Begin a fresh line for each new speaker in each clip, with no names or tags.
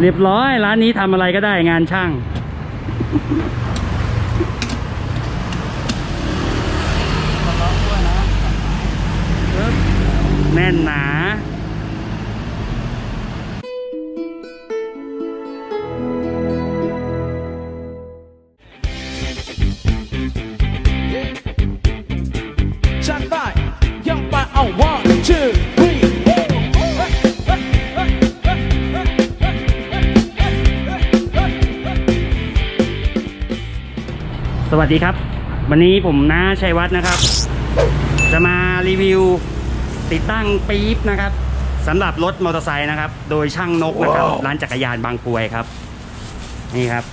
เรียบร้อย ร้านนี้ทำอะไรก็ได้งานช่างปึ๊บแน่นหนา
จัดไปยังไปเอา one
สวัสดีครับ วันนี้ผมน้าชัยวัฒน์นะครับ จะมารีวิว ติดตั้งปี๊บนะครับสำหรับรถมอเตอร์ไซค์นะครับ โดยช่างนกนะครับ ร้านจักรยานบางกรวยครับ นี่ครับ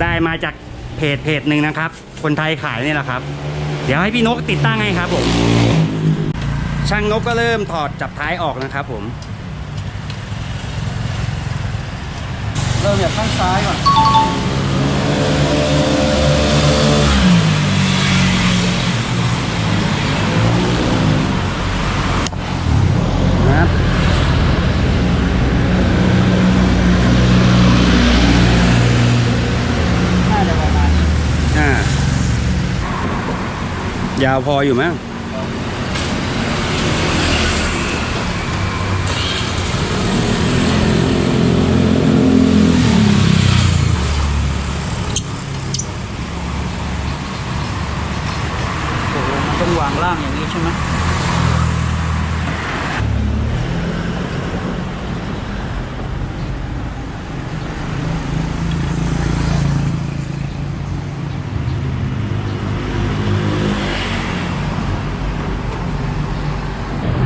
ได้มาจากเพจเพจหนึ่งนะครับ คนไทยขายนี่แหละครับ เดี๋ยวให้พี่นกติดตั้งให้ครับผมช่างนกก็เริ่มถอดจับท้ายออกนะครับผม
เริ่มจากข้างซ้ายก่อน
นะครับ
น่าจะประมาณ
อ่ายาวพออยู่มั้ง
โอ้โหมันต้อง วางล่างอย่างนี้ใช่ไหม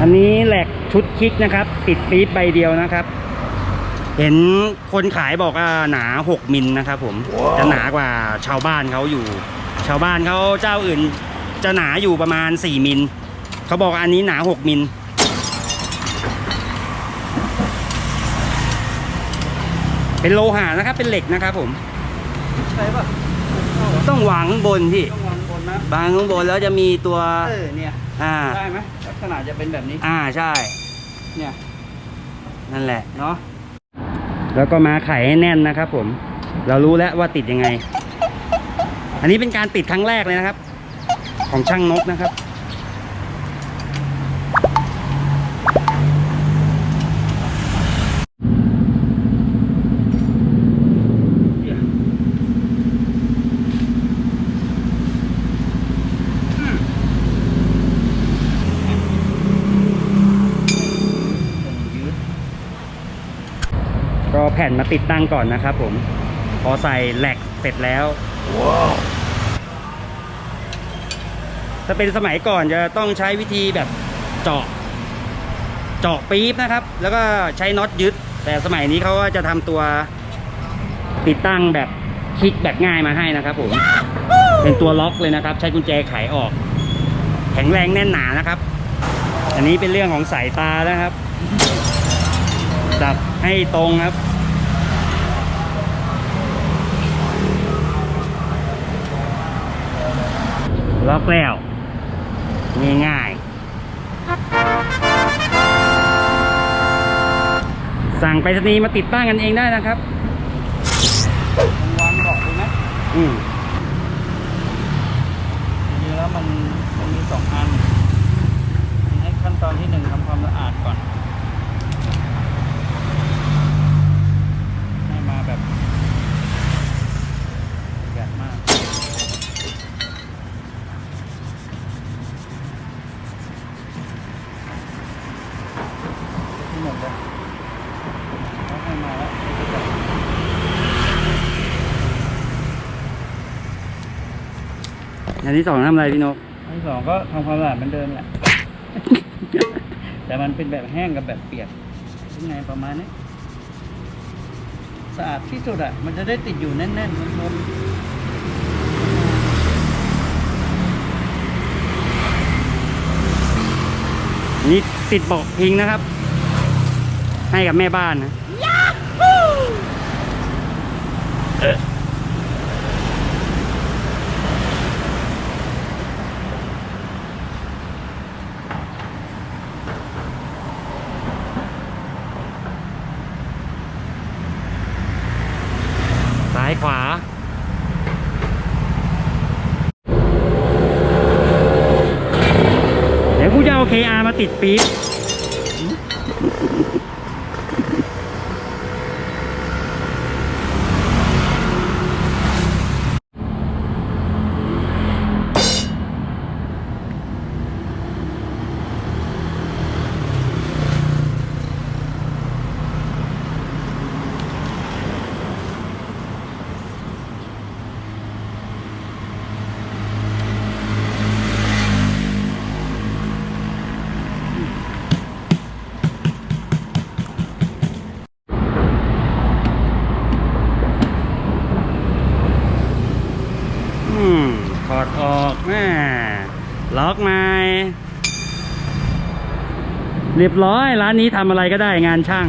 อันนี้แหลกชุดคิกนะครับปิดปี๊บใบเดียวนะครับ เห็นคนขายบอกว่าหนา 6 มิลนะครับผมจะหนากว่าชาวบ้านเขาอยู่ ชาวบ้านเขาเจ้าอื่น จะหนาอยู่ประมาณ 4 มิล เขาบอกว่าอันนี้หนา 6 มิล เป็นโลหะนะครับ เป็นเหล็กนะครับผม
ใช่ป่ะเข้าเหรอ
ต้องวางข้างบนพี่
ต้องวางบนนะ
วางข้างบนแล้วจะมีตัว
เออเนี่ย
อ่า
ได้ไหมลักษณะจะเป็นแบบนี้
อ่าใช่
เนี่ย
นั่นแหละ
เนาะ
แล้วก็มาไขให้แน่นนะครับผม เรารู้แล้วว่าติดยังไง อันนี้เป็นการติดครั้งแรกเลยนะครับ ของช่างนกนะครับ ก็แผ่นมาติดตั้งก่อนนะครับผม พอใส่แหลกเสร็จแล้ว ถ้าเป็นสมัยก่อนจะต้องใช้วิธีแบบเจาะ เจาะปี๊บนะครับ แล้วก็ใช้น็อตยึด แต่สมัยนี้เขาก็จะทำตัวติดตั้งแบบคลิกแบบง่ายมาให้นะครับผมเป็นตัวล็อกเลยนะครับ ใช้กุญแจไขออก แข็งแรงแน่นหนานะครับ อันนี้เป็นเรื่องของสายตานะครับ จับให้ตรงครับล็อกแล้ว ง่ายๆ สั่งไปสนีมาติดตั้งกันเองได้นะครับ
วางเบาะดูไหม
อืม
จริงๆแล้วมันมันมีสองอันให้ขั้นตอนที่หนึ่งทำความสะอาดก่อน ให้มาแบบแบบมาก ที่หมดเลย แล้วให้มาแล้วก็จะ
อันที่สองทำอะไรพี่นก
อันที่สองก็ทำความสะอาดเหมือนเดิมแหละ แต่มันเป็นแบบแห้งกับแบบเปียกยังไงประมาณนี้สะอาดที่สุดอะ มันจะได้ติดอยู่แน่นๆมันน
นี่ติดเบาะพิงนะครับ ให้กับแม่บ้านนะายขวาเดี๋ยวกูจะเอา KR มาติดปี๊บ ออกแม่ล็อกไม้เรียบร้อย ร้านนี้ทำอะไรก็ได้งานช่าง